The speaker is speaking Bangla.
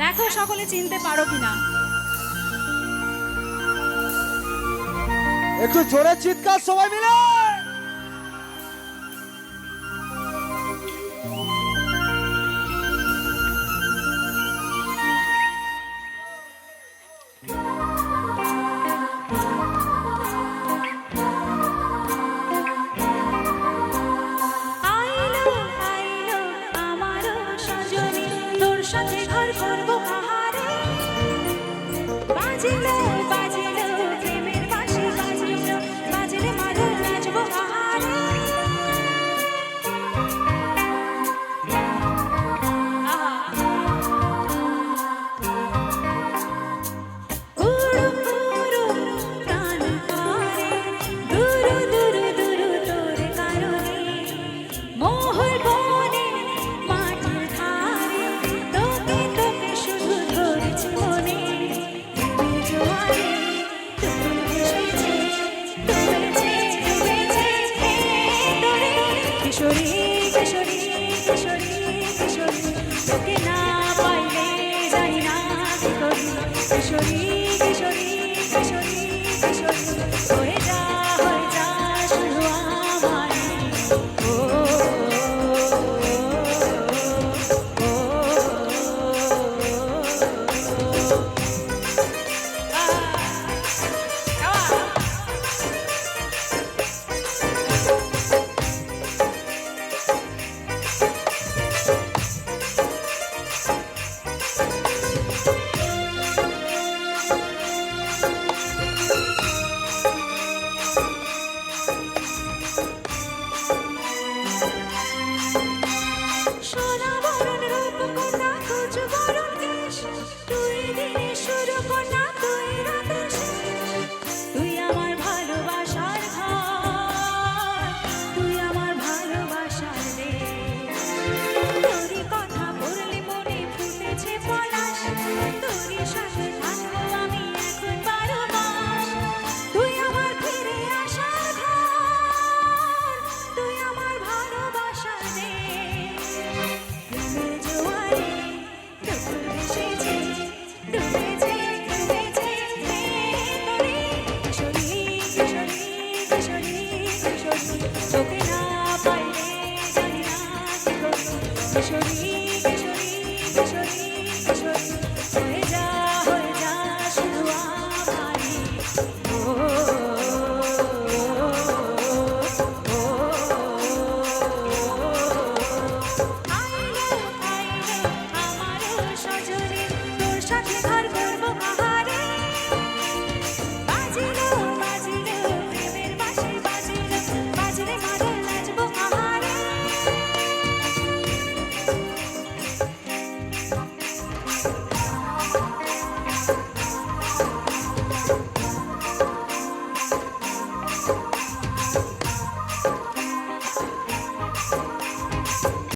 দেখো সকলে চিনতে পারো কিনা। একটু জোরে চিৎকার সবাই মিলে। কিশোরী কিশোরী কিশোরী তোকে না পাইলে জানি না কিশোরী কিশোরী হয়ে যা হয়ে যা শুধু আমারই।